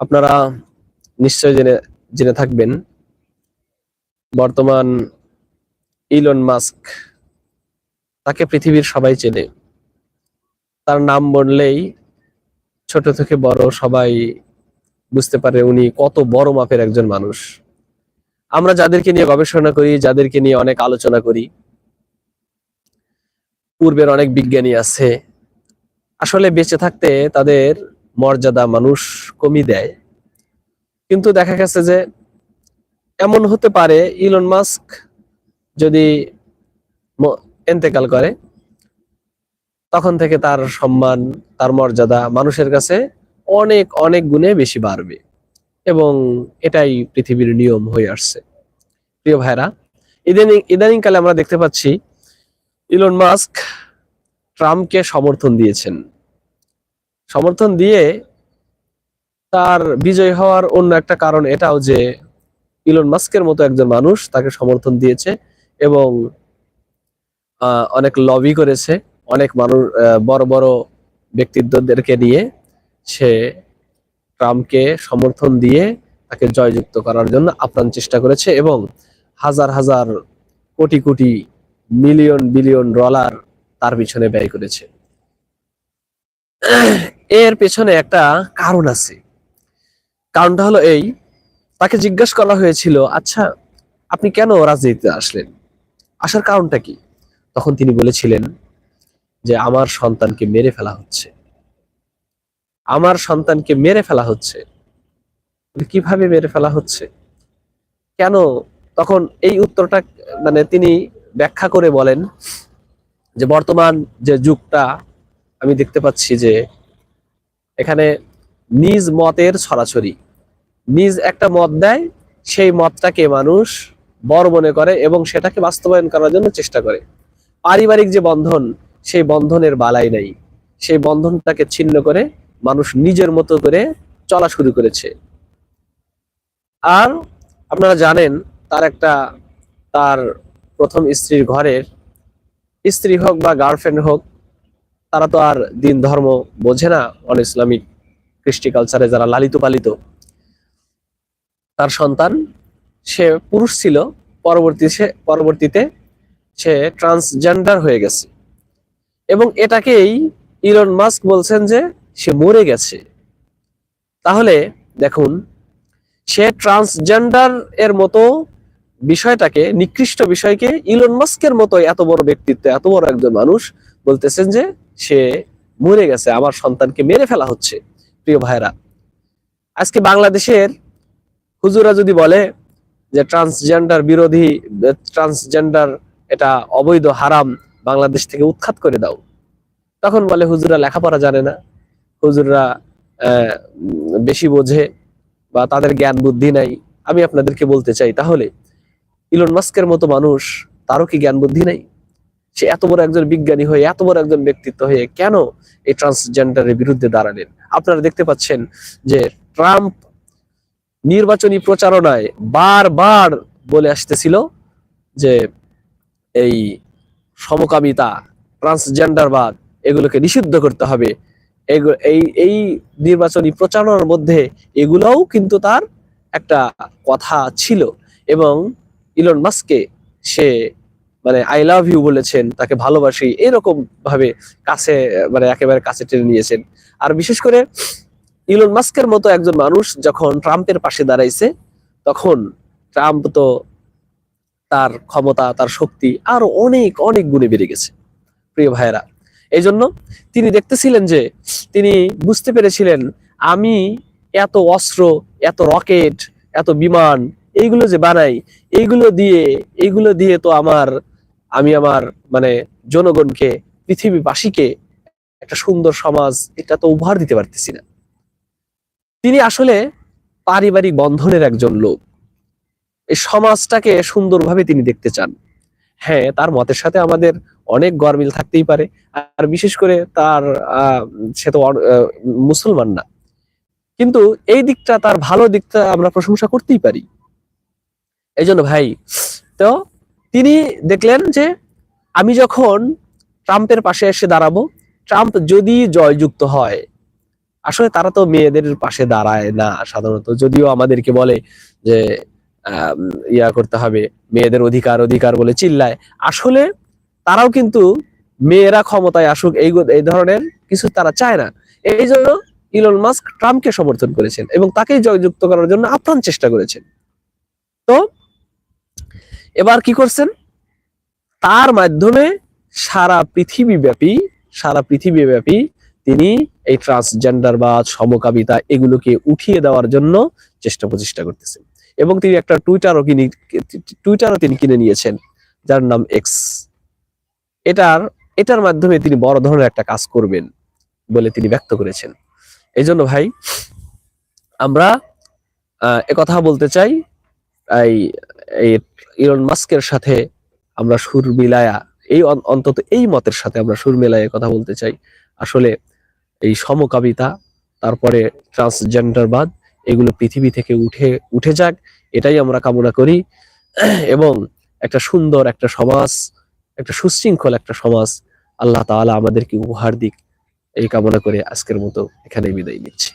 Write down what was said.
আপনারা নিশ্চয় জেনে জেনে থাকবেন, বর্তমান ইলন মাস্ক তাকে পৃথিবীর সবাই চেনে। তার নাম বললেই ছোট থেকে বড় সবাই বুঝতে পারে উনি কত বড় মাপের একজন মানুষ। আমরা যাদেরকে নিয়ে গবেষণা করি, যাদেরকে নিয়ে অনেক আলোচনা করি, পূর্বের অনেক বিজ্ঞানী আছে, আসলে বেঁচে থাকতে তাদের মর্যাদা মানুষ কমি দেয়। কিন্তু দেখা গেছে যে এমন হতে পারে ইলন মাস্ক যদি এন্তেকাল করে, তখন থেকে তার সম্মান, তার মর্যাদা মানুষের কাছে অনেক অনেক গুণে বেশি বাড়বে এবং এটাই পৃথিবীর নিয়ম হয়ে আসছে। প্রিয় ভাইরা, ইদানিং, ইদানিংকালে আমরা দেখতে পাচ্ছি ইলন মাস্ক ট্রাম্পকে সমর্থন দিয়েছেন। সমর্থন দিয়ে তার বিজয় হওয়ার অন্য একটা কারণ এটাও যে ইলন মাস্কের মতো একজন মানুষ তাকে সমর্থন দিয়েছে এবং অনেক লবি করেছে, অনেক মানুষ বড় বড় ব্যক্তিত্বদেরকে নিয়ে সে ট্রাম্পকে সমর্থন দিয়ে তাকে জয়যুক্ত করার জন্য আপ্রাণ চেষ্টা করেছে এবং হাজার হাজার crore crore million billion dollar তার পিছনে ব্যয় করেছে। এর পেছনে একটা কারণ আছে। কারণটা হলো এই, তাকে জিজ্ঞেস করা হয়েছিল আচ্ছা আপনি কেন রাজনীতিতে আসলেন? আসার কারণটা কি? তখন তিনি বলেছিলেন যে, আমার সন্তানকে মেরে ফেলা হচ্ছে। আমার সন্তানকে মেরে ফেলা হচ্ছে। কীভাবে মেরে ফেলা হচ্ছে? কেন? তখন এই উত্তরটা মানে তিনি ব্যাখ্যা করে বলেন যে, বর্তমান যে যুগটা আমি দেখতে পাচ্ছি যে এখানে নিজ মতের ছড়াছড়ি। নিজ একটা মত দেয়, সেই মতটাকে মানুষ বড় মনে করে এবং সেটাকে বাস্তবায়ন করার জন্য চেষ্টা করে। পারিবারিক যে বন্ধন, সেই বন্ধনের বালাই নাই। সেই বন্ধনটাকে ছিন্ন করে মানুষ নিজের মতো করে চলা শুরু করেছে। আর আপনারা জানেন, তার একটা, তার প্রথম স্ত্রীর ঘরের, স্ত্রী হোক বা গার্লফ্রেন্ড হোক তারা তো আর দিন ধর্ম বোঝে না অন ইসলামিক কৃষ্টি কালচারে যারা লালিত পালিত। তার সন্তান, সে পুরুষ ছিল, পরবর্তী সে, পরবর্তীতে সে ট্রান্সজেন্ডার হয়ে গেছে। এবং এটাকেই ইলন মাস্ক বলছেন যে সে মরে গেছে। তাহলে দেখুন, সে ট্রান্সজেন্ডার এর মতো বিষয়টাকে, নিকৃষ্ট বিষয়কে ইলন মাস্কের মতো এত বড় ব্যক্তিত্ব, এত বড় একজন মানুষ বলতেছেন যে সে মরে গেছে, আমার সন্তানকে মেরে ফেলা হচ্ছে, প্রিয় ভাইরা আজকে বাংলাদেশের হুজুরা যদি বলে যে ট্রান্সজেন্ডার বিরোধী ট্রান্সজেন্ডার এটা অবৈধ, হারাম, বাংলাদেশ থেকে উৎখাত করে দাও, তখন বলে হুজুরা লেখাপড়া জানে না। হুজুররা বেশি বোঝে বা তাদের জ্ঞান বুদ্ধি নাই। আমি আপনাদেরকে বলতে চাই তাহলে ইলন মাস্কের মতো মানুষ, তারও কি জ্ঞান বুদ্ধি নাই? সে এত বড় একজন বিজ্ঞানী হয়ে, এত বড় একজন ব্যক্তিত্ব হয়ে কেন এই ট্রান্সজেন্ডারের বিরুদ্ধে দাঁড়ালেন? আপনারা দেখতে পাচ্ছেন যে ট্রাম্প নির্বাচনী প্রচারণায় বারবার বলে আসতেছিল যে এই সমকামিতা ট্রান্সজেন্ডারবাদ এগুলোকে নিষিদ্ধ করতে হবে। এই এই নির্বাচনী প্রচারণার মধ্যে এগুলোও কিন্তু তার একটা কথা ছিল এবং ইলন মাস্ককে সে মানে আই লাভ ইউ বলেছেন, তাকে ভালোবাসি, এরকম ভাবে কাছে মানে একেবারে কাছে টেনে নিয়েছেন। আর বিশেষ করে ইলন মাস্কের মতো একজন মানুষ যখন ট্রাম্পের পাশে দাঁড়াইছে, তখন ট্রাম্প তো তার ক্ষমতা, তার শক্তি আরও অনেক অনেক গুণে বেড়ে গেছে, প্রিয় ভাইয়েরা। এই জন্য তিনি দেখতেছিলেন যে, তিনি বুঝতে পেরেছিলেন, আমি এত অস্ত্র, এত রকেট, এত বিমান এইগুলো যে বানাই, এইগুলো দিয়ে এইগুলো দিয়ে তো আমার, আমি আমার মানে জনগণকে, পৃথিবীবাসীকে একটা সুন্দর সমাজ, এটা তো উপহার দিতে পারতেছি না। তিনি আসলে পারিবারিক বন্ধনের একজন লোক। এই সমাজটাকে সুন্দরভাবে তিনি দেখতে চান। হ্যাঁ তার মতের সাথে আমাদের অনেক গরমিল থাকতেই পারে। আর বিশেষ করে তার সে তো মুসলমান না। কিন্তু এই দিকটা, তার ভালো দিকটা আমরা প্রশংসা করতেই পারি। এই জন্য ভাই। তো তিনি দেখলেন যে আমি যখন ট্রাম্পের পাশে এসে দাঁড়াবো, ট্রাম্প যদি জয়যুক্ত হয়, আসলে তারা তো মেয়েদের পাশে দাঁড়ায় না সাধারণত। যদিও আমাদেরকে বলে যে ইয়া করতে হবে, মেয়েদের অধিকার অধিকার বলে চিল্লায়। আসলে তারাও কিন্তু মেয়েরা ক্ষমতায় আসুক, এই এই ধরনের কিছু তারা চায় না। এই জন্য ইলন মাস্ক ট্রাম্পকে সমর্থন করেছেন এবং তাকেই জয়যুক্ত করার জন্য আপ্রাণ চেষ্টা করেছেন। তো এবার কি করছেন? তার মাধ্যমে সারা পৃথিবী ব্যাপী সারা পৃথিবী ব্যাপী তিনি এই ট্রান্সজেন্ডার বা সমকামিতা এগুলোকে উঠিয়ে দেওয়ার জন্য চেষ্টা প্রচেষ্টা করতেছেন। এবং তিনি একটা টুইটারও কিনে টুইটারও তিনি কিনে নিয়েছেন, যার নাম এক্স এটার এটার মাধ্যমে তিনি বড় ধরনের একটা কাজ করবেন বলে তিনি ব্যক্ত করেছেন। এই জন্য ভাই, আমরা একথা বলতে চাই, এই ইলন মাস্কের সাথে আমরা সুর মিলায়া, এই অন্তত এই মতের সাথে আমরা সুর মিলায়া কথা বলতে চাই। আসলে এই সমকামিতা, তারপরে ট্রান্সজেন্ডারবাদ এগুলো পৃথিবী থেকে উঠে উঠে যাক, এটাই আমরা কামনা করি। এবং একটা সুন্দর একটা সমাজ, একটা সুশৃঙ্খল একটা সমাজ, আল্লাহ তাআলা আমাদেরকে উপহার দিক। এই কামনা করে আজকের মতো এখানে বিদায় নিচ্ছি।